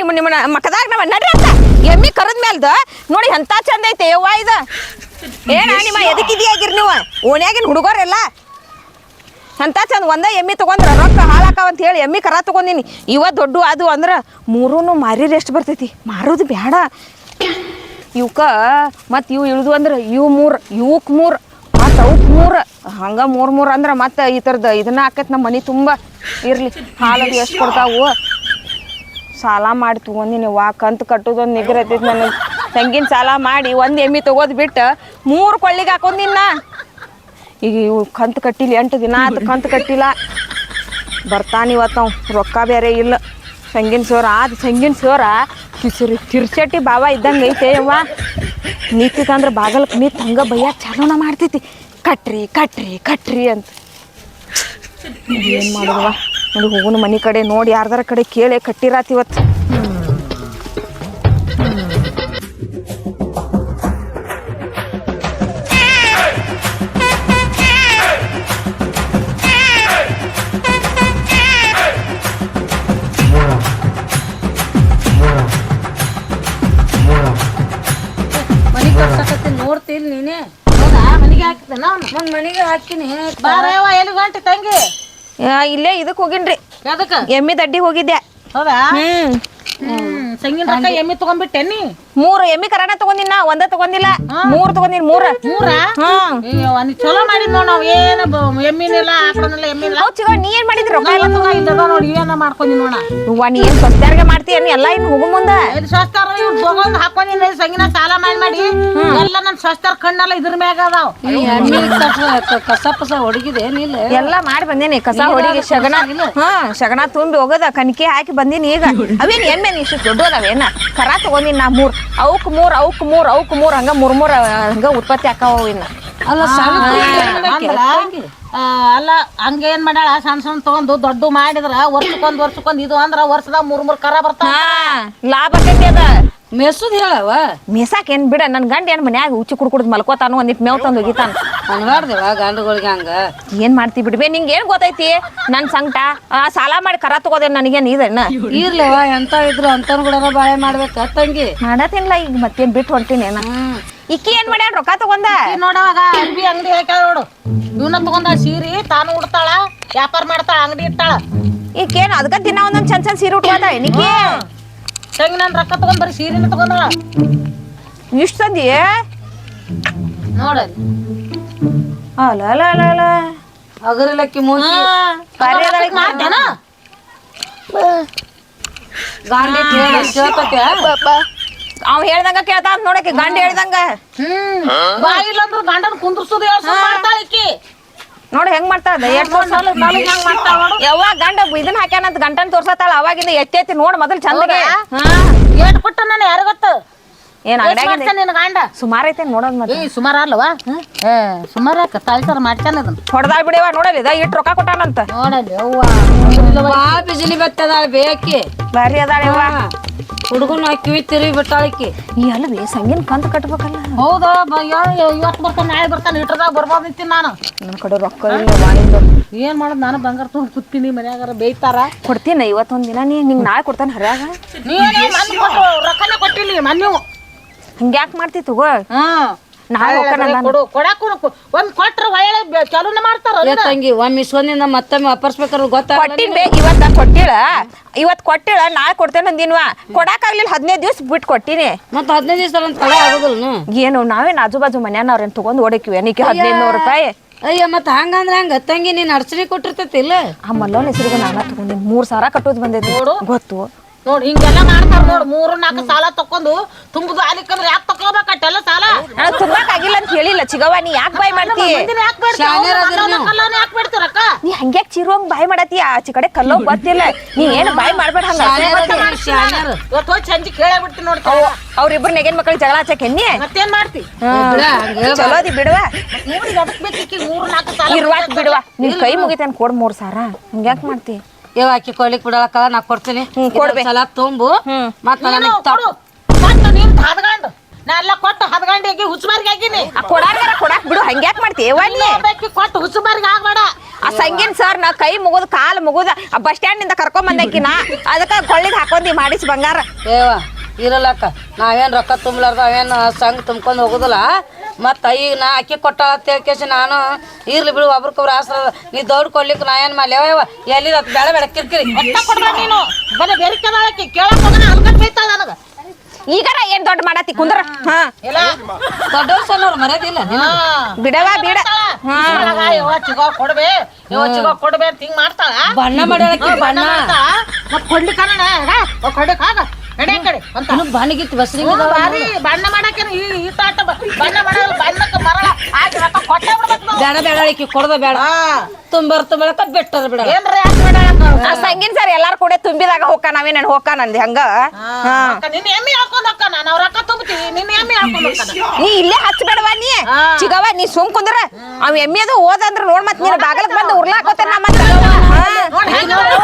ನಿಮ್ಮ ನಿಮ್ಮ ಮಕದಾಗ ನಮ್ಮ ನಡ್ರಿ ಅಂತ. ಎಮ್ಮಿ ಕರದ್ ಮೇಲ್ದ ನೋಡಿ ಎಂತ ಚಂದ ಐತೆ ಯವ್ವ ಇದು. ಏನ ನಿಮ್ಮ ಎದಕ್ಕಿದ್ಯಾಗಿರ್ ನೀವು? ಓಣ್ಯಾಗಿನ ಹುಡುಗರೆಲ್ಲ ಅಂತ ಚಂದ ಒಂದೇ ಎಮ್ಮಿ ತಗೊಂಡ್ರ ರೊಕ್ಕ ಹಾಳಾಕಾವ ಅಂತ ಹೇಳಿ ಎಮ್ಮಿ ಕರ ತಗೊಂಡಿನಿ. ಇವ ದೊಡ್ಡ ಅದು ಅಂದ್ರ ಮೂರೂ ಮಾರಿ ಎಷ್ಟು ಬರ್ತೈತಿ. ಮಾರೋದು ಬೇಡ ಇವಕ್ಕ ಮತ್ತು ಇವು ಇಳಿದು ಅಂದ್ರೆ ಇವು ಮೂರು ಇವಕ್ಕೆ ಮೂರು ಮತ್ತು ಅವಕ್ಕೆ ಮೂರು. ಹಂಗೆ ಮೂರು ಮೂರು ಅಂದ್ರೆ ಮತ್ತೆ ಈ ಥರದ ಇದನ್ನ ಆಕೈತೆ ನಮ್ಮ ಮನೆ ತುಂಬ ಇರಲಿ. ಹಾಲು ಎಷ್ಟು ಕೊಡ್ತಾವು? ಸಾಲ ಮಾಡಿ ತೊಗೊಂಡಿನಿ ವಾ ಕಂತು ಕಟ್ಟೋದೊಂದು ನಿಗ್ರತೈತಿ ನನಗೆ. ತಂಗಿನ ಸಾಲ ಮಾಡಿ ಒಂದು ಎಮ್ಮೆ ತೊಗೋದು ಬಿಟ್ಟು ಮೂರು ಕೊಳ್ಳಿಗೆ ಹಾಕೊಂದಿನ ಈಗ ಇವು ಕಂತು ಕಟ್ಟಿಲ್ಲ ಎಂಟು ದಿನ ಆತು ಕಂತು ಕಟ್ಟಿಲ್ಲ. ಬರ್ತಾನೆ ಇವತ್ತು ರೊಕ್ಕ ಬೇರೆ ಇಲ್ಲ. ಸಂಗಿನ ಸೋರ ಅದು ಸಂಗಿನ ಸೋರ ಕಿಸಿರಿ ತಿರ್ಚಟ್ಟಿ ಬಾವ ಇದ್ದಂಗೆ ಐತೆ ನೀತಿ ನಿಂತಿತ್ತಂದ್ರೆ ಬಾಗಲಕ್ಕೆ ನಿಂತು ಹಂಗೆ ಭಯ ಚಾಲೂನ ಮಾಡ್ತೈತಿ. ಕಟ್ರಿ ಕಟ್ರಿ ಕಟ್ರಿ ಅಂತ. ಏನು ಮಾಡೋದವ? ನೋಡಿ ಹೋಗುನು ಮನೆ ಕಡೆ ನೋಡಿ ಯಾರ್ದಾರ ಕಡೆ ಕೇಳಿ ಕಟ್ಟಿರಾತ ಇವತ್ತು ನೋಡ್ತಿಲ್ ನೀನೆ. ಮನೆಗೆ ಹಾಕ್ತಾನ ಮನೆಗೆ ಹಾಕ್ತೀನಿ ಮನಿಗೆ ಹಾಕಿನಿ ಬಾರವ್ವ ಎಲ್ಲಿ ಗಂಟೆ ತಂಗಿ? ಆ, ಇಲ್ಲೇ ಇದಕ್ ಹೋಗಿನ್ರಿ. ಎಮ್ಮಿ ದಡ್ಡಿ ಹೋಗಿದ್ದೆ. ಹೌದಾ? ಹ್ಮ್. ಹ್ಮ್. ಸಂಗಿನ ರೊಕ್ಕ ಎಮ್ಮಿ ತಗೊಂಡ್ಬಿಟ್ಟೆನಿ ಮೂರು ಎಮ್ಮಿ ಕರಾಣ ತಗೊಂದಿನ ಒಂದ ತಗೊಂದಿಲ್ಲ ಮೂರು ತಗೊಂದಿನ ಮೂರ. ಮೂರ? ನೀ ಚಲೋ ಮಾಡಿದ್ ನೋಡ್ ನಾವ್ ಏನ ಎಮ್ಮಿನಿಲ್ಲ ಆಕಳನಿಲ್ಲ ಎಮ್ಮಿಲ್ಲ ಹೌದ್ ಚಿಗೋ ನೀ ಏನ್ ಮಾಡಿದ್ರಿ ರೊಕ್ಕ ಎಲ್ಲ ನೋಡಿ ಏನ ಮಾಡ್ಕೊಂಡಿ ನೋಡ. ಅವ್ವ, ನೀ ಏನ್ ಸ್ವಸ್ತ್ಯಾರ್ಗೆ ಮಾಡ್ತೀಯ ನೀ ಎಲ್ಲ ಇನ್ನು ಹೋಗು ಮುಂದ. ಎಲ್ಲಿ ಸ್ವಸ್ತಾರ ಇವ್ರು ತಗೊಂಡ್ ಹಾಕೊಂಡಿನ ಸಂಗಿನ ಸಾಲ ಮಾಡಿ ಮಾಡಿ. ಎಲ್ಲ ನನ್ ಸ್ವಸ್ತಾರ ಕಣ್ಣಲ್ಲ ಇದ್ರ ಮ್ಯಾಗ ಅದಾವ. ಕಸ ಪಸ ಹೊಡಗಿದೆ ಏನಿಲ್ಲ ಎಲ್ಲ ಮಾಡಿ ಬಂದೇನಿ ಕಸ ಹೊಡಿಗೆ ಶಗನ ಹಾ ಶಗನ ತುಂಬಿ ಹೋಗದ ಕಣಿಕೆ ಹಾಕಿ ಬಂದೀನಿ ಈಗ. ಅವೇನ್ ಎಮ್ಮೆ ಇಷ್ಟು ದೊಡ್ಡ ಅದಾವೇನ ಕರ ತಗೊಂದಿನ ನಾ ಮೂರ್. ಅವಕ್ ಮೂರ್ ಅವಕ್ ಮೂರ್ ಅವಕ್ ಮೂರ್ ಹಂಗ ಮೂರ್ ಮೂರ್ ಹಂಗ ಉತ್ಪತ್ತಿ ಆಕಾವ ಇನ್ನ. ಅಲ್ಲ ಅಲ್ಲ ಹಂಗ ಏನ್ ಮಾಡ್ಯಾಳ? ಸಣ್ಣ ಸಣ್ಣ ತಗೊಂಡು ದೊಡ್ಡ ಮಾಡಿದ್ರ ವರ್ಷಕ್ಕೊಂದ್ ವರ್ಷಕ್ಕೊಂದ್ ಇದು ಅಂದ್ರ ವರ್ಷದಾಗ ಮೂರ್ ಮೂರ್ ಕರ ಬರ್ತಾವ. ಲಾಭ ಆಕೈತಿ ಅದ. ಮೆಸುದ್ ಹೇಳವ. ಮೇಸಾಕ್ ಏನ್ ಬಿಡ ನನ್ ಗಂಡ ಏನ್ ಮನ್ಯಾಗ ಉಚ್ಚಿ ಕುಡ್ ಕುಡ್ದು ಮಲ್ಕೋತಾನು ಒಂದಿಟ್ ಮೇವ್ ತಂದು ಒಗಿತಾನ. ಅನ್ಬಾರ್ದಿವ ಗಂಡುಗಳಿಗೆ ಹಂಗ? ಏನ್ ಮಾಡ್ತಿ ಬಿಡ್ಬೇ ನಿಂಗೆ ಏನ್ ಗೊತ್ತೈತಿ? ನನ್ ಸಂಕಟ ಆ, ಸಾಲ ಮಾಡಿ ಕರ ತಗೋದೆ ನನಗೇನ್ ಇದನ್ನ? ಇರ್ಲವ ಎಂತ ಇದ್ರು ಅಂತನ್ ಕೂಡ ಬಾಳೆ ಮಾಡ್ಬೇಕ ತಂಗಿ? ಮಾಡತಿನ್ಲ ಈಗ ಮತ್ತೇನ್ ಬಿಟ್ಟು ಹೊಂಟಿನೇನ? ಇಕ್ಕಿ ಏನ್ ಮಾಡ್ಯ ರೊಕ್ಕ ತಗೊಂಡ. ನೋಡವಾಗ ಅರ್ಬಿ ಅಂಗಡಿ ಹಾಕ್ಯಾಳ ನೋಡು. ಇವನ ತಗೊಂಡ ಸೀರಿ ತಾನು ಉಡ್ತಾಳ ವ್ಯಾಪಾರ ಮಾಡ್ತಾಳ ಅಂಗಡಿ ಇಟ್ಟಾಳ. ಈಕೇನು ಅದಕ್ಕ ದಿನ ಒಂದೊಂದ್ ಚಂದ ಚಂದ ಸೀರೆ ಉಟ್ಕೋತ? ನಿಕ್ಕಿ ತಂಗಿ ನಾನು ರೊಕ್ಕ ತಗೊಂಡ್ ಬರೀ ಸೀರಿನ ತಗೊಂಡಳ ಇಷ್ಟ ತಂದಿ ನೋಡಲ್ಲಿ ಅಲ್ಲ ಅಲ್ಲ ಅಲ್ಲ ಅಲ್ಲ ಅಗರಿಲಕ್ಕಿ ಮೂಸಿ ಈಕಿ. ಮಾಡ್ತೇನ? ಅವ್ ಹೇಳ್ದಂಗ ಕೇಳ್ತಾ ಅಂತ ನೋಡಕ್ಕೆ ಗಂಡ ಹೇಳ್ದಂಗ. ಹ್ಮ್. ಬಾಯಿ ಇಲ್ಲಂದ್ರ ಗಂಡನ್ ಕುಂದ್ರಸೋದು ಮಾಡ್ತಾಳ ಈಕಿ? ನೋಡ್ ಹೆಂಗ್ ಮಾಡ್ತಾಳ ಎಷ್ಟ್ ಯವ್ವ ಗಂಡ ಇದನ್ನ ಹಾಕ್ಯಾನಂತ ಗಂಟನ್ ತೋರ್ಸತ್ತಾಳ ಅವಾಗಿಂದ ಎತ್ತೆತ್ತಿ ನೋಡ್ ಮೊದಲ್ ಚಂದಗೆ. ಹಾ. ಏಟ್ ಕೊಟ್ಟ ನಾನು ಯಾರು ಗೊತ್ತು? ಏನ್ ಅಂಗಡ್ಯಾಗ ನಿನ್ ಗಂಡ? ಸುಮಾರ ಐತೆ ನೋಡೋದ್ ಮತ್ತೆ. ಸುಮಾರ ಅಲ್ವಾ? ಏ ಸುಮಾರ ತಾಳ್ತಾರ ಮಾಡ್ತಾನ ಅದನ್ನ ಹೊಡ್ದಾ ಬಿಡವ ನೋಡಲ್ಲ ಇದ ಇಟ್ ರೊಕ್ಕ ಕೊಟ್ಟಾನಂತ. ಬಾ ಬಿಸಿಲಿ ಬತ್ತದಾಳ ಬೇಕಿ. ಬಾರಿ ಅದಾಳ ಯವ್ವ ಹುಡುಗನ ಕಿವಿ ತಿರಿ ಬಿಟ್ಟಾಳಕಿ. ಈ ಅಲ್ವೇ ಸಂಗಿನ ಕಂತ ಕಟ್ಬೇಕಲ್ಲ. ಹೌದಾ ಇವತ್ತು ಬರ್ತಾನೆ ನಾಳೆ ಬರ್ತಾನೆ ಇಟ್ರದಾಗ ಬರ್ಬೋದು ಅಂತೀನಿ ನಾನು. ನನ್ನ ಕಡೆ ರೊಕ್ಕ ಇಲ್ಲ ಏನು ಏನ್ ಮಾಡೋದು ನಾನು ಬಂಗಾರ ತುಂಬ ಕುತ್ತೀನಿ ಮನ್ಯಾಗಾರ ಬೇಯ್ತಾರ. ಕೊಡ್ತೀನಿ ಇವತ್ತೊಂದ್ ದಿನ ನೀ ನಿಂಗೆ ನಾಳೆ ಕೊಡ್ತಾನೆ ಹರ್ಯಾಗ? ನೀ ರೊಕ್ಕನ ಕೊಟ್ಟು ರೊಕ್ಕನೇ ಕೊಟ್ಟಿಲ್ಲ ಮನ್ ಹಂಗ್ಯಾಕೆ ಮಾಡ್ತಿತ್ತು ಮಾಡ್ತಿ ತಗೋ? ಹ್ಮ್ ನಾಳೆ ಕೊಡು ಕೊಡಾಕು ಒಂದ್ ಕೊಟ್ರ ಒಳ್ಳೆ ಬೆ- ಮಾಡ್ತಾರ ಏ ತಂಗಿ ಒಮ್ಮೆ ಇಸ್ಕೊಂಡಿಂದ ಮತ್ತೊಮ್ಮೆ ವಾಪರ್ಸ್ಬೇಕಾದ್ರೆ ಗೊತ್ತಾಗ ಕೊಟ್ಟಿನ್ ಬೇ ಇವತ್ತ ಕೊಟ್ಟಿಳ. ಇವತ್ ಕೊಟ್ಟಿಳ ನಾಳೆ ಕೊಡ್ತೇನೆ ಅಂದಿನ್ವಾ. ಕೊಡಾಕಾಗ್ಲಿಲ್ಲ ಹದಿನೈದು ದಿವ್ಸ ಬಿಟ್ಟು ಕೊಟ್ಟಿನಿ. ಮತ್ತ ಹದಿನೈದು ದಿವಸ ಅಂತ ತಡ ಆಗೋದಿಲ್ಲ ಏನು ನಾವೇನ್ ಆಜು ಬಾಜು ಮನ್ಯಾನವ್ರೇನ್ ತಗೊಂಡ್ ಓಡಕಿವಿ ಅನಿಕೆ ಹದಿನೈದು ನೂರು ರೂಪಾಯಿ? ಅಯ್ಯ ಮತ್ತ ಹಂಗಂದ್ರೆ ಹಂಗ? ತಂಗಿ ನೀನ್ ಅರ್ಚನೆ ಕೊಟ್ಟಿರ್ತೈತಿ ಇಲ್ಲ? ಆ ಮಲ್ಲೋನ್ ಹೆಸರಿಗೆ ನಾನ ತಗೊಂಡಿನಿ. ಮೂರ್ ಸಾವಿರ ಕಟ್ಟೋದ್ ಬಂದೈತಿ. ಗೊತ್ತು. ನೋಡ್ ಹಿಂಗೆಲ್ಲ ಮಾಡ್ತಾರ ನೋಡ್. ಮೂರು ನಾಲ್ಕು ಸಾಲ ತಕೊಂಡು ತುಂಬುದು ಆಲಿಕ್ಕಂದ್ರೆ ಯಾಕೆ ತುಂಬಾಕ್ ಚಿಗವ್ವ ನೀ ಯಾಕೆ ಬಾಯ್ ಮಾಡ್ತಿ? ನೀ ಹಂಗ್ಯಾಕ್ ಚಿರುವಂಗ್ ಬಾಯ್ ಮಾಡತಿ ಆಚೆ ಕಡೆ ಕಲ್ಲೋ ಬರ್ತಿಲ್ಲ. ನೀ ಏನ್ ಬಾಯ್ ಮಾಡ್ಬೇಡ ಹಂಗ? ಅವ್ರಿಬ್ರು ನೆಗನ್ ಮಕ್ಕಳು ಜಗಳ ಹಚ್ಚಕ್ ಎನ್ನಿ? ಮತ್ತೇನ್ ಮಾಡ್ತಿ? ಚಲೋದಿ ಬಿಡುವ. ಇರ್ವಾಕ್ ಬಿಡುವ. ನಿನ್ ಕೈ ಮುಗಿತೇನ್ ಕೊಡ್ ಮೂರ್ ಸಾರ. ಹಂಗ್ಯಾಕ್ ಮಾಡ್ತಿ? ಇವ ಆಕಿ ಕೊಡ್ಲಿಕ್ ಬಿಡಲಕ್ಕ ನಾ ಕೊಡ್ತೀನಿ. ಹ್ಮ್, ಕೊಡ್ಬೇ. ಸಲ ತುಂಬು. ಮತ್ತೆ ನನಗೆ ನಾ ಎಲ್ಲ ಕೊಟ್ಟು ಹದ್ಗಂಡು ಆಗಿ ಹುಚ್ಚುಮಾರಿಗೆ ಆಗಿನಿ ಆ ಕೊಡಾಕ ಕೊಡಾಕ್ ಬಿಡು ಹಂಗ್ಯಾಕ್ ಮಾಡ್ತಿ? ನೀ ಬೇಕಿ ಕೊಟ್ಟು ಹುಚ್ಚುಮಾರಿಗೆ ಆಗ್ಬೇಡ. ಆ ಸಂಗೀನ್ ಸರ್ ನಾ ಕೈ ಮುಗುದ್ ಕಾಲ್ ಮುಗುದ ಬಸ್ ಸ್ಟ್ಯಾಂಡ್ನಿಂದ ಕರ್ಕೊಂಡ್ ಬಂದಾಕಿನ ಅದಕ್ಕ ಕೊಳ್ಳಿಗ್ ಹಾಕೊಂಡಿ ಮಾಡಿಸಿ ಬಂಗಾರ. ಏವ ಇರಲ್ಲಕ್ಕ ನಾವೇನ್ ರೊಕ್ಕ ತುಂಬಲಾರ್ದ ಅವೇನ್ ಸಂಘ ತುಂಬ್ಕೊಂಡು ಹೋಗುದಿಲ್ಲ. ಮತ್ತ ಈಗ ನಾ ಅಕ್ಕಿ ಕೊಟ್ಟಾಳ ಕೇಸಿ ನಾನು ಇರ್ಲಿ ಬಿಡು ಒಬ್ರಿಗೊಬ್ರು ಆಸ್ರ ನೀ ದೌಡ್ ಕೊಡ್ಲಿಕ್ಕೆ ನಾ ಏನ್ ಮಾಡ್ಲಿ? ಯವ್ವ ಎಲ್ಲಿ ಬೆಳೆ ಬೆಳಕಿರ್ತೀರಿ ಕಿರ್ಕಿರಿ. ಒಟ್ಟ ಕೊಡ್ಬೇಡ ನೀನು? ಬರೀ ಬೇರಿಕೆ ಮಾಡಕ್ಕೆ ಕೇಳಕ್ ಹೋಗೋಣ ಅಲ್ಕಟ್ ಬೈತಾಳ ನನಗ. ಈಗಾರ ಏನ್ ದೊಡ್ಡ ಮಾಡತಿ ಕುಂದ್ರ. ಹಾ. ಇಲ್ಲ. ದೊಡ್ಡವ್ರು ಸಣ್ಣವ್ರು ಮರ್ಯಾದಿಲ್ಲ ಹಾ. ಬಿಡವ ಬಿಡ. ಹಾ. ಯವ್ವ ಚಿಗೋ ಕೊಡ್ಬೇ ಯವ್ವ ಚಿಗೋ ಕೊಡ್ಬೇ ಅಂತ ಹಿಂಗ್ ಮಾಡ್ತಾಳ? ಬಣ್ಣ ಮಾಡ್ಯಾಳಕಿ ಹಾ, ಬಣ್ಣ ಮತ್ ಕೊಡ್ಲಿಕ್ಕೆ ಕೊಡ್ಲಿಕ್ಕೆ ಕಡೆ ಅಂತ. ಇನ್ನು ಬಣ್ಣಿಗಿತ್ತು ಬಾರಿ. ಬಣ್ಣ ಮಾಡಕ್ಕೆ ಈ ಈ ಬಣ್ಣ ಮಾಡಲ್ಲ ಬಣ್ಣಕ್ಕೆ ಮರಳ. ಆಗಿ ರೊಕ್ಕ ಕೊಟ್ಟೆ ಬಿಡ್ಬೇಕು ನಾವು. ಬೇಡ ಬೇಡ ಆಕಿ ಕೊಡದ ಬೇಡ. ತುಂಬರ್ ತುಂಬಳಕ ಬೆಟ್ಟರ್ ಬಿಡ ಏನ್ರಿ ಯಾಕೆ ಮಾಡಲ್ಲ ಆ ಸಂಗಿನ್ ಸರ್ ಎಲ್ಲಾರು ಕೂಡ ತುಂಬಿದಾಗ ಹೋಗ ನಾವೇ ನನ್ ಹೋಗ ನಂದಿ ಹಂಗ? ಹಾ. ನಿನ್ನ ಎಮ್ಮಿ ಹಾಕೊಂಡ್ ಹೋಗ್ತಾನ ನಾವು ರೊಕ್ಕ ತುಂಬ್ತೀವಿ ನಿನ್ನ ಎಮ್ಮಿ ಹಾಕೊಂಡ್ ಹೋಗ್ತಾನ ನೀ ಇಲ್ಲೇ ಹಚ್ಚಬೇಡವ ನೀ? ಹಾ. ಚಿಗವ ನೀ ಸುಮ್ ಕುಂದ್ರ. ಅವ್ ಎಮ್ಮೆದು ಓದಂದ್ರ ನೋಡ್ ಮತ್ ನೀನ್ ಬಾಗಲಕ್ ಬಂದು ಉರ್ಲಾಕೋತ ನಾ ಮತ್ತ ಹಾ. ನೋಡ್ ಹೆಂಗ್ ನೋಡು.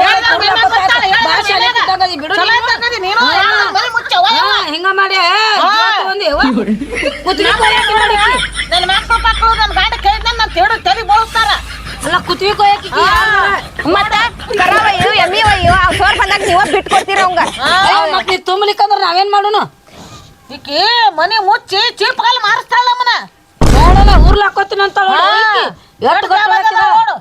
ಹೇಳ್ದಂಗ್ ನಿನ್ನ ಗೊತ್ತಾಳ, ಹೇಳ್ದಂಗ್ ಭಾಷೆ ನಿನಗ. ಅಲ್ಲಿಟ್ಟಿದ್ದಂಗದಿ ಬಿಡು ಚಲೋ ನೀನು. ಇದ್ದಂಗದಿ ನೀನು ಹೇಳ್ದಂಗ್ ಬರೀ ಮುಚ್ಚವ್ವ. ಹಿಂಗ ಮಾಡಿ ಕುತ್ತಿಗೆ ಕೊಯ್ಯಾಕಿ ಮಾಡಿ ನನ್ನ ನನ್ನ ಗಂಡ ಕೇಳಿದ ನನ್ನ ತೇಡು ತಲೆ ಬೋಳಿಸ್ತಾರ. ಅಲ್ಲ ಕುತ್ತಿಗೆ ಕೊಯ್ಯಾಕಿ ಮತ್ತ? ಕರಾವ ಇವು ಎಮ್ಮಿ ಇವು ಸೋರ್ ಬಂದಾಗ ನೀವ ಬಿಟ್ ಕೊಡ್ತೀರ ಅವಂಗ ಮತ್ ನೀ ತುಂಬಲಿಕ್ಕಂದ್ರ ನಾವೇನ್ ಮಾಡೋನು? ಈಕಿ ಮನೆ ಮುಚ್ಚಿ ಚೀಪ್ ಕಾಲ್ ಮಾರಿಸ್ತಾಳ ನಮ್ಮನ ನೋಡಲ್ಲ ಊರ್ಲ ಹಾಕೋತೀನಿ ಅಂತ ಎಷ್ಟು ಗೊತ್ತ ನೋಡು.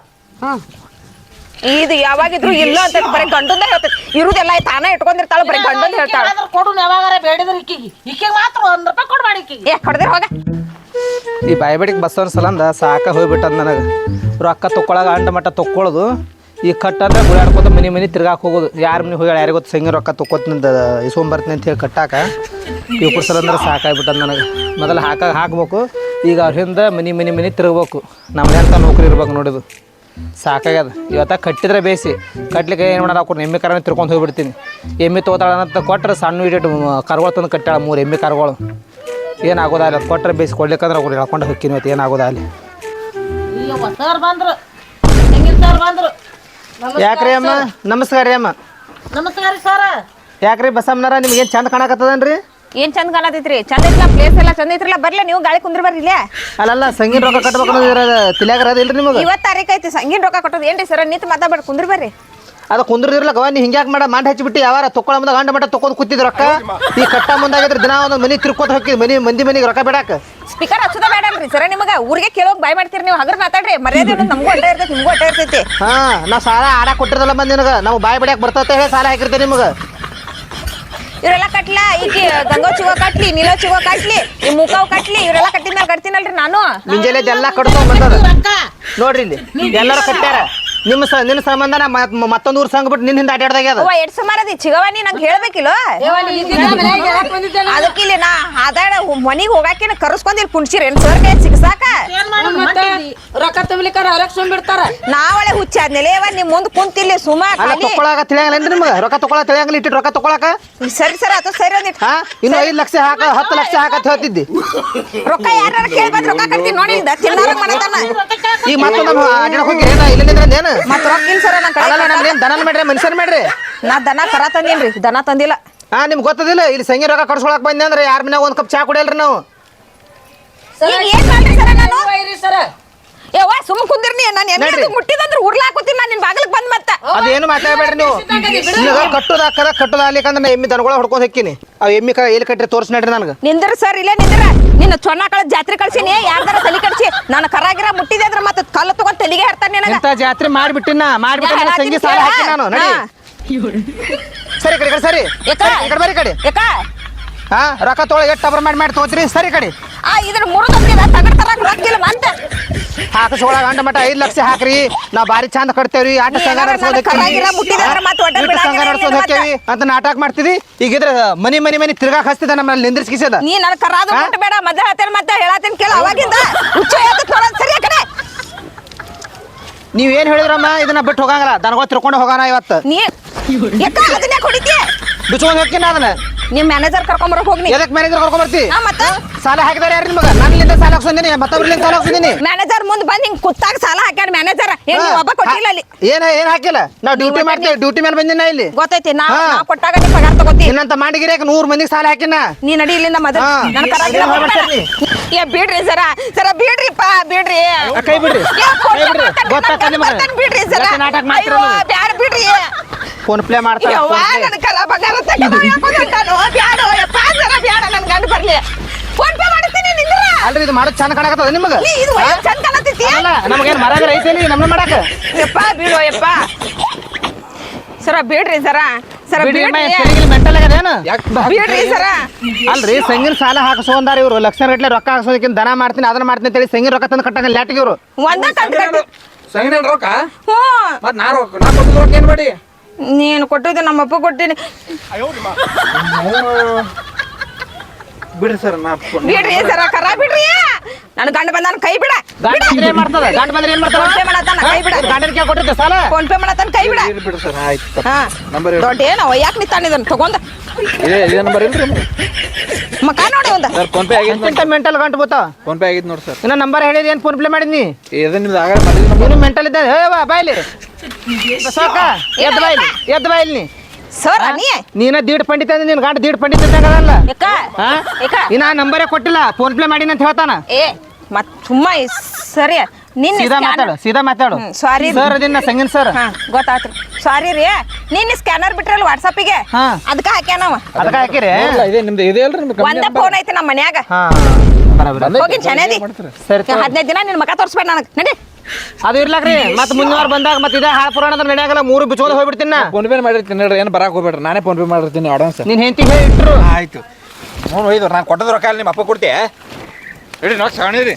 ಇದು ಯಾವಾಗಿದ್ರು ಇಲ್ಲ ಅಂತ ಬರೀ ಗಂಡಂದ ಹೇಳ್ತೈತಿ. ಇರುದೆಲ್ಲ ತಾನ ಇಟ್ಕೊಂಡಿರ್ತಾಳ ಬರೀ ಗಂಡಂದ ಹೇಳ್ತಾಳ. ಕೊಡು ಯಾವಾಗಾರ ಬೇಡಿದ್ರೆ ಇಕ್ಕಿಗೆ ಈಕಿಗೆ ಮಾತ್ರ ಒಂದ್ ರೂಪಾಯಿ ಕೊಡ್ಬೇಡ ಈಕಿಗೆ. ಏ ಹೊಡೆದಿರ ಹೋಗ. ಈ ಬಾಯ್ಬಡಿಗೆ ಬಸ್ಸವನ ಸಲಂದ ಸಾಕ ಹೋಗ್ಬಿಟ್ಟದ ನನಗೆ. ರೊಕ್ಕ ತೊಕ್ಕೊಳಗ ಅಂಡ ಮಟ್ಟ ತೊಕ್ಕೊಳ್ಳೋದು ಈ ಕಟ್ ಅಂದ್ರೆ ಗುಳಾಡ್ಕೊತ ಮನಿ ಮನೆ ತಿರ್ಗಾಕ್ ಹೋಗೋದು. ಯಾರ ಮನೆ ಹೋಗ್ಯಾಳ ಯಾರಿಗೆ ಗೊತ್ತು? ಸಂಗಿ ರೊಕ್ಕ ತೊಕ್ಕೊತ್ನಿಂದ ಇಸ್ಕೊಂಬರ್ತೀನಿ ಅಂತ ಹೇಳಿ ಕಟ್ಟಾಕ ಈ ಕುಡ್ಸಲಂದ್ರೆ ಸಾಕಾಗ್ಬಿಟ್ಟದ ನನಗೆ. ಮೊದಲು ಹಾಕ ಹಾಕ್ಬೇಕು ಈಗ ಅವ್ರ ಹಿಂದೆ ಮನೆ ಮನಿ ಮನೆ ತಿರ್ಗಬೇಕು. ನಮ್ಮ ಅಂತ ನೌಕರಿ ಇರ್ಬೇಕು ನೋಡಿದು. ಸಾಕಾಗ್ಯದ. ಇವತ್ತ ಕಟ್ಟಿದ್ರೆ ಬೇಸಿ. ಕಟ್ಲಿಕ್ಕೆ ಏನು ಮಾಡೋದು ಹಾಕೊಂಡು ಎಮ್ಮೆ ಕರನೇ ತಿರ್ಕೊಂಡು ಹೋಗಿಬಿಡ್ತೀನಿ. ಎಮ್ಮೆ ಅಂತ ಕೊಟ್ರೆ ಸಣ್ಣ ಇಟ್ಟು ಕರ್ಗಳು ತಂದು ಕಟ್ಟಾಳ ಮೂರು ಎಮ್ಮೆ ಕರ್ಗಳು. ಏನಾಗೋದ ಅಲ್ಲಿ ಕೊಟ್ರೆ ಬೇಸಿ ಕೊಡ್ಲಿಕ್ಕಂದ್ರೆ ಅವ್ರು ಹೇಳ್ಕೊಂಡು ಹೋಗ್ತೀನಿ ಇವತ್ತು ಏನಾಗೋದ ಅಲ್ಲಿ ಯಾಕ್ರಿ ಅಮ್ಮ? ನಮಸ್ಕಾರ ರೀ ಅಮ್ಮ. ನಮಸ್ಕಾರ ಸರ್. ಯಾಕ್ರಿ ಬಸಮ್ಮನಾರ ನಿಮ್ಗೆ ಏನು ಚಂದ ಕಾಣಕತ್ತದನ್ರಿ? ಏನ್ ಚಂದ ಕಾಣತೈತ್ರಿ? ಚಂದ ಐತ್ಲ? ಪ್ಲೇಸ್ ಎಲ್ಲ ಚಂದ ಐತ್ರಲ್ಲ? ಬರ್ಲಿ ನೀವು ಗಾಳಿ ಕುಂದ್ರ ಬರ್ರಿ ಇಲ್ಲೇ. ಅಲ್ಲಲ್ಲ ಸಂಗೀತ ರೊಕ್ಕ ತಿಳಿಯಾಗರ ಅದಿಲ್ರಿ ನಿಮಗೆ? ಇವತ್ತು ತಾರೀಕ್ ಐತಿ ಸಂಗೀನ್ ರೊಕ್ಕ ಕೊಟ್ಟದ. ಏನ್ರಿ ಸರ ನಿಂತ ಮಾತಾಡ್ಬೇಡ ಕುಂದ್ರ ಬರ್ರಿ. ಅದು ಕುಂದ್ರದಿರ್ಲಕ್ಕ ನೀ ಹಿಂಗ್ಯಾಕ್ ಮಾಡ? ಮಾಡ್ ಹಚ್ಚಿಬಿಟ್ಟು ಯಾವಾರ ತೊಕೊಳ ಮುಂದೆ ಗಂಡ ಮಟ್ಟ ತೊಕೊಂಡ್ ಕೂತಿದ್ ರೊಕ್ಕ ಈ ಕಟ್ಟ ಮುಂದಾಗಿದ್ರೆ ದಿನ ಒಂದೊಂದು ಮನಿ ತಿರ್ಕೋತ ಹೋಗಿ ಮನಿ ಮಂದಿ ಮನಿಗೆ ರೊಕ್ಕ ಬೇಡಾಕ? ಸ್ಪೀಕರ್ ಹಚ್ಚದ ಬೇಡಲ್ರಿ ಸರ ನಿಮಗ ಊರಿಗೆ ಕೇಳೋಕ್ ಬಾಯ್ ಮಾಡ್ತೀರಿ ನೀವು. ಹಗರ್ ಮಾತಾಡ್ರಿ. ಮರ್ಯಾದೆ ನಮ್ಗೂ ಅಡ್ಡ ಇರ್ತೈತಿ ನಿಮಗೂ ಅಡ್ಡ ಇರ್ತೈತಿ. ಹಾ ನಾ ಸಾಲ ಆಡ ಕೊಟ್ಟಿರದಲ್ಲ ಬಂದ್ ನಿಮಗೆ ನಾವು ಬಾಯ್ ಬಡಿಯಾಕ ಬರ್ತೈತೆ ಹೇಳಿ ಸಾಲ ಹಾಕಿರ್ತೇವೆ ನಿಮಗೆ. ಇವರೆಲ್ಲ ಕಟ್ಲ? ಈಕಿ ಗಂಗೋ ಚಿಗೋ ಕಟ್ಲಿ ನೀಲೋ ಚಿಗೋ ಕಟ್ಲಿ ಈ ಮುಖವ್ ಕಟ್ಲಿ ಇವರೆಲ್ಲ ಕಟ್ಟಿದ್ಮೇಲೆ ಕಟ್ತೀನಲ್ರಿ ನಾನು? ಮುಂಜಾನೆ ಎಲ್ಲ ಕಟ್ಕೊಂಡ್ ಬಂದದ ನೋಡ್ರಿ ಇಲ್ಲಿ ಎಲ್ಲರೂ ಕಟ್ಟ್ಯಾರ. ನಿಮ್ಮ ಸ ನಿನ್ನ ಸಂಬಂಧ ನಾ ಮತ್- ಮತ್ತೊಂದ್ ಊರ್ ಸಂಗ್ಬಿಟ್ಟು ಬಿಟ್ಟು ನಿನ್ನ ಹಿಂದೆ ಅಡ್ಯಾಡ್ದಾಗ್ಯದ ಅವ್ವ ಎಡ್ ಚಿಗವ ನೀ ನಂಗೆ ಹೇಳ್ಬೇಕಿಲ್ಲ? ಅದಕ್ಕೆ ಇಲ್ಲಿ ನಾ ಆದಾಡ ಮನಿಗ್ ಹೋಗಾಕಿನ ಕರ್ಸ್ಕೊಂಡ್ ಇಲ್ಲಿ ಕುಣ್ಸಿರಿ ಏನ್ ಸರ್ ಕೈ ಸಿಗ್ಸಾಕ? ರೊಕ್ಕ ತುಂಬಲಿಕ್ಕಾರ ಅವ್ರಕ್ ಸುಮ್ ಬಿಡ್ತಾರ ನಾವಳೆ ಹುಚ್ಚ ಆದ್ಮೇಲೆ ಯವ್ವ ನಿಮ್ ಮುಂದ್ ಕುಂತಿಲ್ಲಿ ಸುಮ ಅಲ್ಲ ಖಾಲಿ ತೊಗೊಳಕ ತಿಳಿಯಂಗಿಲ್ಲ ನಿಮ್ಗೆ? ರೊಕ್ಕ ತೊಗೊಳಕ ತಿಳಿಯಂಗಿಲ್ಲ ಇಟ್ಟು ರೊಕ್ಕ ತೊಗೊಳಕ ಸರಿ ಸರ್ ಅದು ಸರಿ ಒಂದಿಟ್ಟು ಹಾ? ಇನ್ನು ಐದು ಲಕ್ಷ ಹಾಕ ಹತ್ತು ಲಕ್ಷ ಹಾಕತ್ ಹೇಳ್ತಿದ್ದಿ. ರೊಕ್ಕ ಯಾರ ಕೇಳಿ ಬಂದ್ ರೊಕ್ಕ ಕಟ್ತೀನಿ ನೋಡಿ ಇದ. ತಿನ್ನಾರ ಮಾಡತಾನ ಈಗ ಮತ್ತೊಂದು ನಮ್ಮ ಅಡ್ಯಾಡ ಹೋಗಿ ಏನ ಇಲ್ಲಿಂದ ಏನು? ಮತ್ ರೊಕ್ಕ ಇಲ್ಲ ಸರ ನಾನು ಅಲ್ಲ ಕಡೆ ನಮ್ಗೆ ಏನು ದನ ಮಾಡ್ರಿ ಮನುಷ್ಯನ್ ಮಾಡ್ರಿ? ನಾ ದನ ಕರ ತಂದಿನ್ರಿ ದನ ತಂದಿಲ್ಲ. ಹಾ ನಿಮ್ಗೆ ಗೊತ್ತದಿಲ್ಲ ಇಲ್ಲಿ ಸಂಗಿ ರೊಕ್ಕ ಕಡ್ಸ್ಕೊಳಕ್ ಬಂದೆ ಅಂದ್ರೆ ಯಾರ ಮನ್ಯಾಗ ಒಂದ್ ಕಪ್ ಚಾ ಕುಡಿಯಲ್ರಿ ನಾವು? ಈಗ ಏನ್ ಮಾಡ್ರಿ ಸರ ನಾನು? ಸರ? ಯವ್ವ ಸುಮ್ ಕುಂದಿರ್ನಿ ನಾನು. ಎಮ್ಮೆ ನಡ್ರಿ. ಮುಟ್ಟಿದಂದ್ರ ಉರ್ಲಾಕೋತೀನಿ ನಾನು ನಿನ್ ಬಾಗಿಲಿಗೆ ಬಂದ್ ಮತ್ತ. ಅದೇನು ಮಾತಾಡ್ಬೇಡ್ರಿ ನೀವು? ಈಗ ಕಟ್ಟೋದು ಹಾಕದ ಕಟ್ಟೋದು ಆಗ್ಲಿಕ್ಕಂದ್ರೆ ನಾ ಎಮ್ಮಿ ದನಗಳ ಹೊಡ್ಕೊಂಡ್ ಹೊಕ್ಕಿನಿ ಅವ್ ಎಮ್ಮಿ ಕ ಎಲ್ಲಿ ಕಟ್ಟ್ರಿ ತೋರ್ಸ್ ನಡ್ರಿ ನನಗೆ. ನಿಂದ್ರ ಸರ್ ಇಲ್ಲೇ ನಿಂದ್ರ. ನಿನ್ನ ಚೊನ್ನ ಕಳ ಜಾತ್ರೆ ಕಳ್ಸಿನಿ ಯಾರ್ದಾರ ತಲೆ ಕಡ್ಸಿ. ನಾನು ಕರಾಗಿರ ಮುಟ್ಟಿದೆ ಅಂದ್ರೆ ಮತ್ತೆ ಕಲ್ಲು ತಗೊಂಡ್ ತಲೆಗೆ ಹೇಳ್ತಾನೆ ನನಗ. ಎಂತ ಜಾತ್ರೆ ಮಾಡ್ಬಿಟ್ಟಿನ ಮಾಡ್ಬಿಟ್ಟು ನಾ ಸಂಗಿ ಸಾಲ ಹಾಕಿ ನಾನು. ನಡಿ. ಹಾ. ಸರಿ ಕಡೆ ಈ ಕಡೆ ಸರಿ. ಯಾಕ? ಸರಿ, ಈ ಕಡೆ. ಯಾಕ ಹಾ ರೊಕ್ಕ ತೊಗೊಳ ಎಷ್ಟು ಟಬರ್ ಮಾಡಿ ಮಾಡಿ ತಗೋತ್ರಿ ಸರಿ ಕಡೆ. ಆ ಇದ್ರ ಮುರಿದ ತಗಡ್ ತರಕ್ ರೊಕ್ಕಿಲ್ಲ ಅಂತ ಹಾಕಸೋಳ ಗಂಡ ಮಟ್ಟ ಐದು ಲಕ್ಷ ಹಾಕ್ರಿ. ನಾ ಬಾರಿ ಚಂದ ಕಟ್ತೇವ್ರಿ. ಆಟ ಸಂಘ ನಡ್ಸೋದ್ ಹೊಕ್ಕೇವಿ ಅಂತ ನಾಟಕ ಮಾಡ್ತಿದಿ? ಈಗಿದ್ರೆ ಮನಿ ಮನಿ ಮನಿ ತಿರ್ಗಾಕ್ ಹಸ್ತಿದ ನಮ್ಮಲ್ಲಿ ನಿಂದ್ರಿಸ್ಕಿಸದ ನೀ ನನ್ನ ಕರಾದು ಬೇಡ ಮದ್ದೆ ಹೇಳ್ತೇನೆ ಮತ್ತೆ ಹೇಳತ್ತೇನೆ ಕೇಳ ಅವಾಗಿಂದ. ಉಚ್ಚ ಸರಿ ಕಡೆ ನೀವ್ ಏನ್ ಹೇಳಿದ್ರಮ್ಮ? ಇದನ್ನ ಬಿಟ್ಟು ಹೋಗಂಗಲ್ಲ. ದನಗೋ ತಿರ್ಕೊಂಡು ಹೋಗೋಣ ಇವತ್ತು. ನೀ ಯಾಕ ಅದನ್ನೇ ಕುಡಿತೀಯ? ಬಿಚ್ಕೊಂಡ್ ಹೋಗ್ತೀನಿ ಅದನ್ನ. ನಿಮ್ ಮ್ಯಾನೇಜರ್ ಕರ್ಕೊಂಬರಕ್ ಹೋಗ್ನಿ. ಎದಕ್ ಮ್ಯಾನೇಜರ್ ಕರ್ಕೊಂಡ್ ಬರ್ತಿ ಹಾ ಮತ್ತ? ಸಾಲ ಹಾಕಿದಾರೆ ಯಾರು ನಿಮಗ? ನನ್ನಿಂದ ಸಾಲ ಹಾಕ್ಸಂದಿನಿ ಮತ್ತೊಬ್ರಿಂದ ಸಾಲ ಹಾಕ್ಸಂದಿನಿ ಮ್ಯಾನೇಜರ್ ಮುಂದ್ ಬಂದ್ ಹಿಂಗ್ ಕುತ್ತಾಗ ಸಾಲ ಹಾಕ್ಯಾನ ಮ್ಯಾನೇಜರ್ ಏನ್ ನೀವ್ ಒಬ್ಬ ಕೊಟ್ಟಿಲ್ಲ ಅಲ್ಲಿ. ಏನ ಏನ್ ಹಾಕಿಲ್ಲ? ನಾ ಡ್ಯೂಟಿ ಮಾಡ್ತೇವೆ ಡ್ಯೂಟಿ ಮೇಲೆ ಬಂದಿನ ಇಲ್ಲಿ. ಗೊತ್ತೈತಿ ನಾ ಹಾ. ನಾ ಕೊಟ್ಟಾಗ ನೀ ಪಗಾರ ತಗೋತಿ. ಇನ್ನಂತ ಮಾಡಿಗಿರಿಯಾಕ ನೂರ್ ಮಂದಿಗೆ ಸಾಲ ಹಾಕಿನ. ನೀ ನಡಿ ಇಲ್ಲಿಂದ ಮೊದಲು ಹಾ. ನನ್ ಕರಾಗಿಲ್ಲ ಏನ್ ಮಾಡ್ತೀರಿ ನೀ? ಏ ಬಿಡ್ರಿ ಸರ. ಸರ ಬಿಡ್ರಿಪ್ಪ ಬಿಡ್ರಿ. ಕೈ ಬಿಡ್ರಿ. ಕೈ ಬಿಡ್ರಿ. ಗೊತ್ತಾಗ್ತದೆ ನನ್ ನಿಮಗೆ. ಬರ್ತಾನೆ ಬಿಡ್ರಿ ಸರ ಯಾಕೆ ನಾಟಕ ಮಾಡ್ತೀರ ಅಯ್ಯೋ, ನೀವು? ಬ್ಯಾಡ ಬಿಡ್ರಿ. ಫೋನ್ ಪ್ಲೇ ಮಾಡ್ತಾರೆ ಯವ್ವ. ನನ್ ಬಂಗಾರ ತೆಗೆದು ಬ್ಯಾಡ ಯಪ್ಪ ಸರ ಬ್ಯಾಡ ನನ್ ಗಂಡ ಬರ್ಲಿ. ಫೋನ್ ಪೇ ಮಾಡ್ತೀನಿ ನಿಂದ್ರ? ಅಲ್ರಿ ಇದು ಮಾಡೋದ್ ಚಂದ ಕಾಣಕತ್ತದ ನಿಮಗ? ನೀ ಇದು ಒಳ್ಳೆ ಚಂದ ಕಾಣತೈತಿ ಅಲ್ಲ ನಮಗೇನ್ ಮರ ಐತೇನಿ ನಮ್ನ ಮಾಡಾಕ ಯಪ್ಪ ಬಿಡು ಯಪ್ಪ ಸರ ಬಿಡ್ರಿ ಸರ. ಸರ ಬಿಡ್ರಿ ಮೆಂಟಲ್ ಆಗದೇನು ಬಿಡ್ರಿ ಸರ. ಅಲ್ರಿ ಸಂಗಿನ ಸಾಲ ಹಾಕಸೋಂದಾರ ಇವ್ರು. ಲಕ್ಷ ಗಟ್ಟಲೆ ರೊಕ್ಕ ಹಾಕ್ಸೋದಕ್ಕಿಂತ ದನ ಮಾಡ್ತೀನಿ ಅದನ್ನ ಮಾಡ್ತೀನಿ ಅಂತೇಳಿ ಸಂಗಿನ ರೊಕ್ಕ ತಂದು ಕಟ್ಟಂಗ ಲ್ಯಾಟಿಗೆ ಇವರು. ಒಂದ ಸಂಗೀತ ರೊಕ್ಕ? ಹ್ಞೂ. ಮತ್ ನಾ ರೊಕ್ಕ ನಾ ಕೊಟ್ಟಿದ್ ರೊಕ್ಕ ಏನ್ ಮಾಡಿ? ನೀನು ಕೊಟ್ಟಿದ್ದು ನಮ್ಮ ಅಪ್ಪ ಕೊಟ್ಟಿನಿ ಬಿಡ್ರಿ ಸರ್ ನಾ ಬಿಡ್ರಿ ಸರ ಕರ ಬಿಡ್ರಿ. ನಾನು ಗಂಡ ಬಂದಾನ ಕೈ ಬಿಡ. ಗಂಡ ಬಂದ್ರೆ ಏನ್ ಮಾಡ್ತದ? ಗಾಡಿ ಬಂದ್ರೆ ಏನ್ ಮಾಡ್ತಾರ ಫೋನ್ ಪೇ ಮಾಡತ್ತಾನ ಕೈ ಬಿಡ. ಸಾಲ? ಫೋನ್ ಪೇ ಮಾಡತ್ತಾನ ಕೈ ಬಿಡ. ಬಿಡ್ರಿ ಸರ್ ಆಯ್ತು ಹಾ. ನಂಬರ್ ದೊಡ್ಡ ಏನೋ ಯಾಕೆ ನಿಂತಾನಿದನ್ ತಗೊಂಡ. ಇದೇ ಇದೇ ನಂಬರ್ ಇಲ್ರಿ ಮಕ ನೋಡಿ ಒಂದ. ಸರ್ ಫೋನ್ ಪೇ ಆಗಿದ್ ಮೆಂಟಲ್ ಗಂಟು ಬೋತ ಫೋನ್ ಪೇ ಆಗಿದ್ ನೋಡಿ ಸರ್. ಇನ್ನ ನಂಬರ್ ಹೇಳಿದ ಏನ್ ಫೋನ್ ಪ್ಲೇ ಮಾಡಿದ್ನಿ? ಇದು ನಿಮ್ದು ಆಗ ಮೆಂಟಲ್ ಇದ್ದ? ಹೇ ಬಾ ಬಾಯ್ಲಿ ಬಸವಕ್ಕ ಎದ್ದು ಬಾಯ್ಲಿ ಎದ್ದು ಬಾಯ್ಲಿ ನೀ. ಸರ್ ನೀ ನೀನ ದೀಡ್ ಪಂಡಿತ ಅಂದ್ರೆ ನಿನ್ ಗಂಡ ದೀಡ್ ಪಂಡಿತ ಇದ್ದಂಗದಲ್ಲ? ಯಾಕ ಹಾ ಇನಾ ಇನ್ನ ನಂಬರೇ ಕೊಟ್ಟಿಲ್ಲ ಫೋನ್ ಪ್ಲೇ ಮಾಡಿನ ಅಂತ ಹೇಳ್ತಾನ. ಏ ಮತ್ ಸುಮ್ಮ ಸರಿ ನಿನ್ನ ಸೀದಾ ಮಾತಾಡು ಸೀದಾ ಮಾತಾಡು. ಹ್ಮ್, sorry. ಸರ್ ಅದನ್ನ ಸಂಗಿನ್ ಸರ್ ಹಾ ಗೊತ್ತಾತ್ರಿ ಸಾರಿ ರೀ ನಿನ್ನ ಸ್ಕ್ಯಾನರ್ ಬಿಟ್ರಲ್ಲ ವಾಟ್ಸಪ್ಪಿಗೆ ಹಾ. ಅದಕ್ಕ ಹಾಕ್ಯಾನವ ಅದಕ್ಕೆ ಹಾಕಿರಿ? ಇದೇ ನಿಮ್ದು ಇದೆ ಅಲ್ರಿ ನಿಮ್ದು ಒಂದ ಫೋನ್ ಐತಿ ನಮ್ಮ ಮನ್ಯಾಗ. ಹಾ ಬರಾಬರ. ಹೋಗಿ ಚೆನ್ನಾಗಿ ಸರಿ ತಗೋ. ಹದಿನೈದು ದಿನ ನಿನ್ ಮಕ ತೋರಿಸ್ಬೇಡ ನನಗೆ. ನಡಿ. ಅದು ಇರ್ಲಾಕ್ರಿ ಮತ್ತೆ ಮುಂದಿನ ವಾರ ಬಂದಾಗ ಮತ್ತೆ ಇದೇ ಹಾಳ ಅಂದ್ರೆ ನಡೆಯಾಗಲ್ಲ ಮೂರು ಬಿಚ್ಚೋದು ಹೋಗ್ಬಿಡ್ತೀನಿ ನಾ. ಫೋನ್ ಪೇ ಮಾಡಿರ್ತೀನಿ ನೋಡ್ರಿ ಏನು ಬರಾಕ್ ಹೋಗ್ಬೇಡ್ರಿ ನಾನೇ ಫೋನ್ ಪೇ ಮಾಡಿರ್ತೀನಿ ಅಡ್ವಾನ್ಸ್ ನಿನ್ ಹೆಂತಿ ಹೇಳಿ ಇಟ್ರು. ಆಯ್ತು. ಹ್ಞೂ ಒಯ್ದು ನಾನು ಕೊಟ್ಟದ ರೊಕ್ಕ ಅಲ್ಲಿ ನಿಮ್ಮ ಅಪ್ಪ ಕೊಡ್ತೀಯ? ಹೇಳಿ ನೋಡಿ ಸಗಣಿರಿ